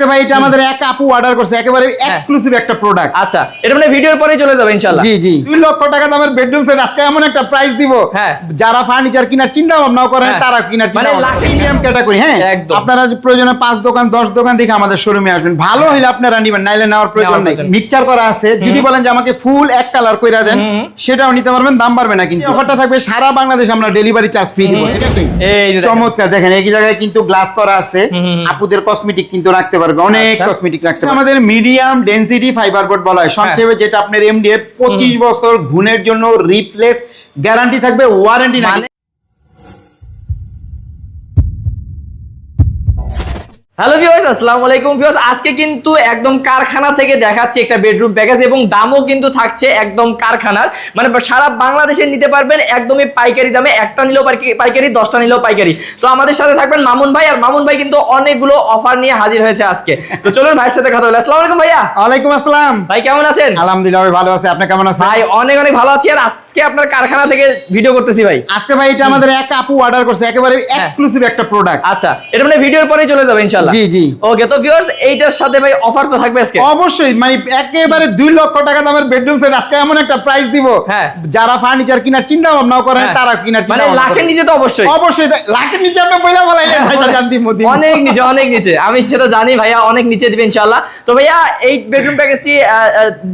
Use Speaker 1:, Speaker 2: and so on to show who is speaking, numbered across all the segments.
Speaker 1: আজকে ভাই এটা আমাদের এক আপু অর্ডার করছে একেবারে এক্সক্লুসিভ একটা প্রোডাক্ট
Speaker 2: আচ্ছা এটা মানে ভিডিওর পরেই চলে যাবে ইনশাআল্লাহ।
Speaker 1: জি জি। দুই লক্ষ টাকা দামের বেডরুম সেট আজকে এমন একটা প্রাইস দিব।
Speaker 2: হ্যাঁ।
Speaker 1: যারা ফার্নিচার কেনার চিন্তা ভাবনাও করেন
Speaker 2: হ্যাঁ।
Speaker 1: তারা কেনার
Speaker 2: মানে
Speaker 1: চিন্তা
Speaker 2: লাখে
Speaker 1: প্রিমিয়াম ক্যাটাগরি হ্যাঁ। আপনারা প্রয়োজনে পাঁচ দোকান দশ দোকান দেখে আমাদের শোরুমে আসবেন। ভালো হইলে আপনারা নিবেন নাইলে নেওয়ার প্রয়োজন নেই। মিক্সচার করা আছে। যদি বলেন যে আমাকে ফুল এক কালার কইরা দেন। সেটাও নিতে পারবেন দাম পারবে না কিন্তু। অফারটা থাকবে সারা বাংলাদেশ আমরা ডেলিভারি চার্জ ফ্রি দিব ঠিক আছে?
Speaker 2: এই যে দেখেন।
Speaker 1: চমৎকার দেখেন এই জায়গায় কিন্তু গ্লাস করা আছে। আপুদের কসমেটিক কিন্তু রাখতে পারবে অনেক
Speaker 2: আচ্ছা।
Speaker 1: কসমেটিক রাখতে পারবে। আমাদের মিডিয়াম ডেনসিটি ফাইবার বোর্ড বলা হয়। সংক্ষেপে যেটা আপনার এমডিএফ পঁচিশ বছর গুণের জন্য রিপ্লেস গ্যারান্টি থাকবে ওয়ারেন্টি না
Speaker 2: হ্যালো ভিউয়ার্স আসসালামু আলাইকুম। ভিউয়ার্স আজকে কিন্তু একদম কারখানা থেকে দেখাচ্ছি একটা বেডরুম প্যাকেজ এবং দামও কিন্তু থাকছে একদম কারখানার। মানে সারা বাংলাদেশে নিতে পারবেন একদমই পাইকারি দামে। একটা নিলেও পাইকারি- দশটা নিলেও পাইকারি। তো আমাদের সাথে থাকবেন মামুন ভাই আর মামুন ভাই কিন্তু অনেকগুলো অফার নিয়ে হাজির হয়েছে আজকে। তো চলুন ভাইয়ের সাথে কথা বলি। আসসালামু আলাইকুম ভাইয়া।
Speaker 1: ওয়ালাইকুম আসসালাম।
Speaker 2: ভাই কেমন আছেন?
Speaker 1: আলহামদুলিল্লাহ ভাই ভালো আছে। আপনি কেমন আছেন?
Speaker 2: ভাই অনেক অনেক ভালো আছি। আর আজকে আপনার কারখানা থেকে ভিডিও করতেছি ভাই।
Speaker 1: আজকে ভাই এটা আমাদের এক আপু অর্ডার করছে। একেবারে এক্সক্লুসিভ একটা প্রোডাক্ট
Speaker 2: আচ্ছা এটা মানে ভিডিওর পরেই চলে যাবে ইনশাআল্লাহ।
Speaker 1: জি জি
Speaker 2: ওকে তো ভিউয়ার্স এইটার সাথে ভাই অফার তো থাকবে আজকে।
Speaker 1: অবশ্যই মানে একেবারে লক্ষ টাকা দামের বেডরুম সেট আজকে এমন একটা প্রাইস দিব।
Speaker 2: হ্যাঁ।
Speaker 1: যারা ফার্নিচার কিনার চিন্তা ভাবনাও করেন
Speaker 2: হ্যাঁ।
Speaker 1: তারা কিনার চিন্তা
Speaker 2: মানে লাখের নিচে তো অবশ্যই।
Speaker 1: অবশ্যই লাখের নিচে আপনি বলাইলেন জানতি মদি
Speaker 2: অনেক নিচে অনেক নিচে। আমি সেটা জানি ভাইয়া অনেক নিচে দিবে ইনশাআল্লাহ। তো ভাইয়া এই বেডরুম প্যাকেজটি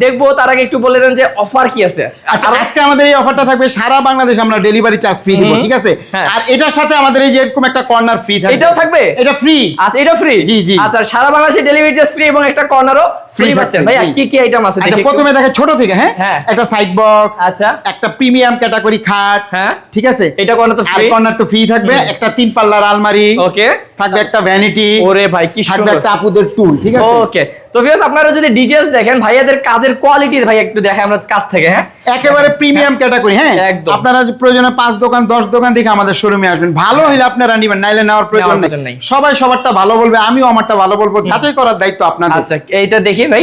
Speaker 2: দেখব তার আগে একটু বলে দেন যে অফার কি আছে।
Speaker 1: আচ্ছা আজকে আমাদের এই অফারটা থাকবে সারা বাংলাদেশ আমরা ডেলিভারি চার্জ ফ্রি দিব ঠিক আছে?
Speaker 2: হ্যাঁ।
Speaker 1: আর এটার সাথে আমাদের এই যে এরকম একটা কর্নার ফ্রি থাকবে।
Speaker 2: এটাও থাকবে?
Speaker 1: এটা ফ্রি
Speaker 2: আচ্ছা এটা ফ্রি
Speaker 1: জি, জি।
Speaker 2: আচ্ছা সারা বাংলাদেশে ডেলিভারি চার্জ ফ্রি এবং একটা কর্নারও ফ্রি পাচ্ছেন।
Speaker 1: ভাই
Speaker 2: কি কি আইটেম আছে?
Speaker 1: আচ্ছা প্রথমে দেখে ছোট থেকে হ্যাঁ?
Speaker 2: হ্যাঁ।
Speaker 1: একটা সাইড বক্স
Speaker 2: আচ্ছা।
Speaker 1: একটা প্রিমিয়াম ক্যাটাগরি খাট
Speaker 2: হ্যাঁ।
Speaker 1: ঠিক আছে?
Speaker 2: এটা কর্নার তো ফ্রি
Speaker 1: কর্নার তো ফ্রি থাকবে। একটা তিন পাল্লার আলমারি
Speaker 2: ওকে
Speaker 1: থাকবে একটা ভ্যানিটি
Speaker 2: ওরে ভাই কি
Speaker 1: থাকবে একটা আপুদের টুল ঠিক আছে?
Speaker 2: ওকে তো ভিউয়ার্স আপনারা যদি ডিটেইলস দেখেন ভাইয়াদের কাজের কোয়ালিটি ভাই একটু দেখে আমরা কাছ থেকে হ্যাঁ?
Speaker 1: একেবারে প্রিমিয়াম ক্যাটাগরি হ্যাঁ?
Speaker 2: একদম।
Speaker 1: আপনারা প্রয়োজনে পাঁচ দোকান দশ দোকান দেখে আমাদের শোরুমে আসবেন। ভালো হইলে আপনারা নিবেন নাইলে নেওয়ার প্রয়োজন নেই। সবাই সবারটা ভালো বলবে আমিও আমারটা ভালো বলব। যাচাই করার দায়িত্ব আপনাদের।
Speaker 2: আচ্ছা এইটা দেখি ভাই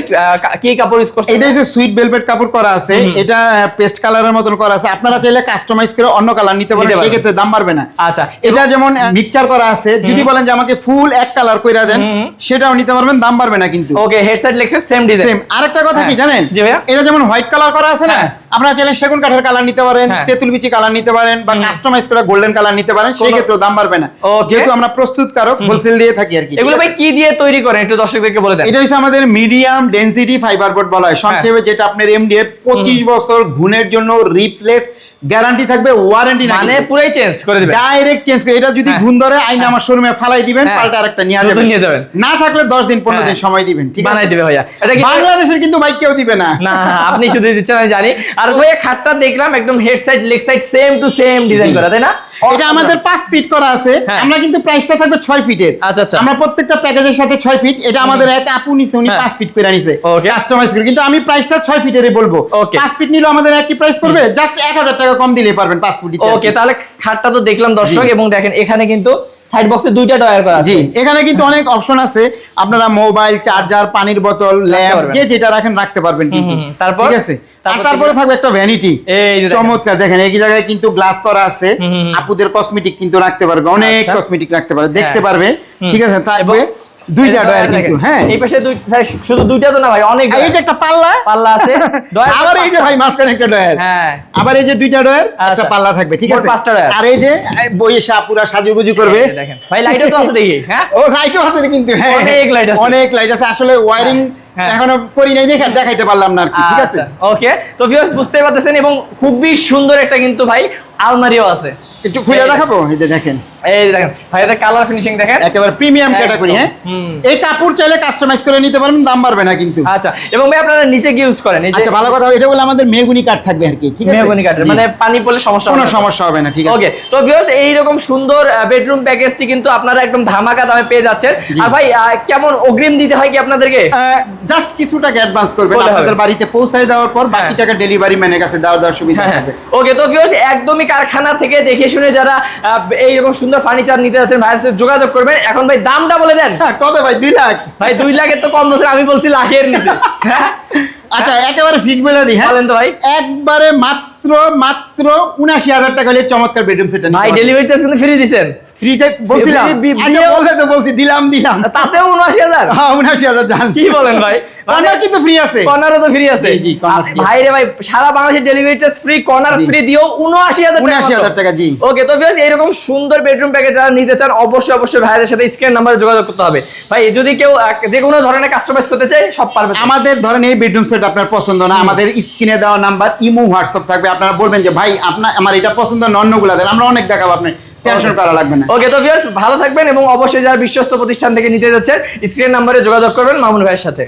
Speaker 2: কি কাপড় ইউজ করছেন?
Speaker 1: এটা হচ্ছে সুইট ভেলভেট কাপড় করা আছে। এটা পেস্ট কালারের মতন করা আছে। আপনারা চাইলে কাস্টমাইজ করে অন্য কালার নিতে পারেন
Speaker 2: পারেন।
Speaker 1: সেক্ষেত্রে দাম বাড়বে না।
Speaker 2: আচ্ছা
Speaker 1: এটা যেমন মিক্সচার করা আছে যদি বলেন যে আমাকে ফুল এক কালার কইরা দেন সেটাও নিতে পারবেন দাম বাড়বে না কিন্তু।
Speaker 2: ওকে হেডসেট লেগছে সেম ডিজাইন
Speaker 1: সেম আরেকটা কথা কি
Speaker 2: হ্যাঁ।
Speaker 1: জানেন?
Speaker 2: জি ভাইয়া।
Speaker 1: এটা যেমন হোয়াইট কালার করা আছে না
Speaker 2: হ্যাঁ।
Speaker 1: আপনারা চাইলে সেগুন কাঠের কালার নিতে পারেন
Speaker 2: হ্যাঁ।
Speaker 1: তেঁতুল বিচি কালার নিতে পারেন বা কাস্টমাইজ করে গোল্ডেন কালার নিতে পারেন সেই ক্ষেত্রেও দাম বাড়বে না। যেহেতু আমরা প্রস্তুতকারক হোলসেল দিয়ে থাকি আর কি।
Speaker 2: এগুলো ভাই কি দিয়ে তৈরি করেন? একটু দর্শকদেরকে বলে দেন।
Speaker 1: এটা হচ্ছে আমাদের মিডিয়াম ডেনসিটি ফাইবার বোর্ড বলা হয়। সংক্ষেপে যেটা আপনার এমডিএফ পঁচিশ বছর গুণের জন্য রিপ্লেস গ্যারান্টি থাকবে ওয়ারেন্টি না
Speaker 2: মানে পুরাই চেঞ্জ করে দিবেন।
Speaker 1: ডাইরেক্ট চেঞ্জ করে এটা যদি
Speaker 2: হ্যাঁ।
Speaker 1: গুণ ধরে আইনা আমার শোরুমে ফালাই দিবেন
Speaker 2: হ্যাঁ।
Speaker 1: পাল্টা আরেকটা নিয়ে যাবেন।
Speaker 2: নিয়ে যাবেন।
Speaker 1: না থাকলে 10 দিন 15 দিন
Speaker 2: হ্যাঁ।
Speaker 1: সময় দিবেন ঠিক
Speaker 2: বানাই দিবে ভাইয়া। এটা কি
Speaker 1: বাংলাদেশের কিন্তু বাইক কেউ দিবে না।
Speaker 2: না আপনি শুধু দিচ্ছেন আমি জানি। আর ভাইয়া খাটটা দেখলাম একদম head side leg side same to same design করা তাই না?
Speaker 1: এটা আমাদের পাঁচ ফিট করা আছে।
Speaker 2: হ্যাঁ।
Speaker 1: আমরা কিন্তু প্রাইসটা থাকবে ছয় ফিটের
Speaker 2: আচ্ছা, আচ্ছা।
Speaker 1: আমরা প্রত্যেকটা প্যাকেজের সাথে ছয় ফিট এটা আমাদের এক আপু নিছে উনি
Speaker 2: হ্যাঁ।
Speaker 1: পাঁচ ফিট করে নিছে কাস্টমাইজ করে। কিন্তু আমি প্রাইসটা ছয় ফিটেরই বলব।
Speaker 2: Okay.
Speaker 1: পাঁচ ফিট নিলেও আমাদের একই প্রাইস পড়বে। জাস্ট এক হাজার টাকা কম দিলে পারবেন পাঁচ ফুট
Speaker 2: ওকে তাহলে খাটটা তো দেখলাম দর্শক এবং দেখেন এখানে কিন্তু সাইড বক্সে দুইটা ডয়ার করা আছে।
Speaker 1: জি এখানে কিন্তু অনেক অপশন আছে। আপনারা মোবাইল চার্জার পানির বোতল ল্যাম্প যে যেটা রাখেন রাখতে পারবেন কিন্তু।
Speaker 2: তারপর?
Speaker 1: ঠিক আছে?
Speaker 2: তারপরে
Speaker 1: থাকবে একটা ভ্যানিটি। চমৎকার দেখেন এই জায়গায় কিন্তু গ্লাস করা আছে। আপুদের কসমেটিক কিন্তু রাখতে পারবে। অনেক
Speaker 2: আচ্ছা।
Speaker 1: কসমেটিক রাখতে পারবে। দেখতে
Speaker 2: হ্যাঁ।
Speaker 1: পারবে। ঠিক আছে? থাকবে দুইটা ডয়ার কিন্তু হ্যাঁ।
Speaker 2: এই পাশে দুই শুধু দুইটা তো না ভাই অনেক
Speaker 1: এই যে একটা পাল্লা।
Speaker 2: পাল্লা আছে। ডয়ার
Speaker 1: আবার এই যে ভাই মাঝখানে একটা ডয়ার।
Speaker 2: হ্যাঁ।
Speaker 1: আবার এই যে দুইটা ডয়ার একটা
Speaker 2: আচ্ছা।
Speaker 1: পাল্লা থাকবে ঠিক আছে?
Speaker 2: পাঁচটা ডয়ার।
Speaker 1: আর এই যে সাপুরা সাজুগুজু করবে।
Speaker 2: দেখেন। ভাই লাইটও তো আছে দেখি হ্যাঁ?
Speaker 1: ও লাইটও আছে কিন্তু হ্যাঁ।
Speaker 2: অনেক light আছে।
Speaker 1: অনেক লাইট আছে আসলে ওয়ারিং
Speaker 2: হ্যাঁ।
Speaker 1: এখনও করি নাই দেখে দেখাইতে পারলাম না কি ঠিক আছে?
Speaker 2: ওকে তো ভিউয়ার্স বুঝতে পারতেছেন এবং খুবই সুন্দর একটা কিন্তু ভাই আলমারিও আছে।
Speaker 1: একটু খুলে
Speaker 2: এই-
Speaker 1: দেখাবো? এই যে দেখেন।
Speaker 2: এই দেখেন ভাই এটা কালার ফিনিশিং দেখেন।
Speaker 1: একেবারে প্রিমিয়াম ক্যাটাগরি হ্যাঁ? এই কাপড় চাইলে কাস্টমাইজ করে নিতে পারবেন দাম বাড়বে না কিন্তু।
Speaker 2: আচ্ছা এবং ভাই আপনারা নিচে কি ইউজ করেন? এই
Speaker 1: আচ্ছা ভালো কথা এটা বলে আমাদের মেগুনি কাঠ থাকবে আর কি ঠিক আছে?
Speaker 2: মেহগনি কাঠের
Speaker 1: জি।
Speaker 2: মানে পানি পড়লে সমস্যা
Speaker 1: কোনো। সমস্যা হবে না ঠিক আছে।
Speaker 2: ওকে তো ভিউয়ার্স এইরকম সুন্দর বেডরুম প্যাকেজটি কিন্তু আপনারা একদম ধামাকা দামে পেয়ে যাচ্ছেন। আর ভাই কেমন অগ্রিম দিতে হয় কি আপনাদেরকে?
Speaker 1: জাস্ট কিছু টাকা অ্যাডভান্স করবেন আপনাদের বাড়িতে পৌঁছায় দেওয়ার পর বাকি
Speaker 2: হ্যাঁ।
Speaker 1: টাকা ডেলিভারি ম্যানের কাছে দেওয়ার দেওয়ার সুবিধা থাকবে।
Speaker 2: ওকে তো ভিউয়ার্স একদমই কারখানা থেকে দেখে শুনে যারা এই এইরকম সুন্দর ফার্নিচার নিতে যাচ্ছেন ভাইয়ের সাথে যোগাযোগ করবেন। এখন ভাই দামটা বলে দেন।
Speaker 1: হ্যাঁ কত ভাই? দুই লাখ।
Speaker 2: ভাই দুই লাখের তো কম দোষের আমি বলছি লাখের নিচে। হ্যাঁ?
Speaker 1: আচ্ছা একেবারে ফিট বলে দিই হ্যাঁ?
Speaker 2: বলেন তো ভাই।
Speaker 1: একবারে মাত্র মাত্র মাত্র উনাশি হাজার টাকা হলে চমৎকার বেডরুম সেট
Speaker 2: ভাই ডেলিভারি চার্জ কিন্তু ফ্রি
Speaker 1: ফ্রিজে বলছিলাম। আচ্ছা
Speaker 2: বিয়ে-
Speaker 1: তো বলছি দিলাম দিলাম।
Speaker 2: তাতেও
Speaker 1: হ্যাঁ উনাশি হাজার জান।
Speaker 2: কি বলেন ভাই?
Speaker 1: কর্নার কিন্তু ফ্রি আছে।
Speaker 2: কর্নারও তো ফ্রি আছে।
Speaker 1: জি,
Speaker 2: ভাই রে ভাই সারা বাংলাদেশের delivery charge free corner free দিও উনআশি হাজার
Speaker 1: উনাশি হাজার টাকা জি।
Speaker 2: ওকে তো ভিউয়ার্স এরকম সুন্দর বেডরুম প্যাকেজ যারা নিতে চান অবশ্যই অবশ্যই ভাইদের সাথে স্ক্রিন নাম্বারে যোগাযোগ করতে হবে। ভাই যদি কেউ যে কোনো ধরনের কাস্টমাইজ করতে চায় সব পারবে
Speaker 1: আমাদের ধরেন এই বেডরুম সেট আপনার পছন্দ না আমাদের স্ক্রিনে দেওয়া নাম্বার ইমো হোয়াটসঅ্যাপ থাকবে। আপনারা বলবেন যে, ভাই, আপনার, আমার এটা পছন্দ না, অন্যগুলা দেন, আমরা অনেক দেখাবো আপনি টেনশন করা লাগবে না।
Speaker 2: ওকে তো ভিউয়ার্স ভালো থাকবেন এবং অবশ্যই যারা বিশ্বস্ত প্রতিষ্ঠান থেকে নিতে যাচ্ছেন স্ক্রিন নাম্বারে যোগাযোগ করবেন মামুন ভাইয়ের সাথে।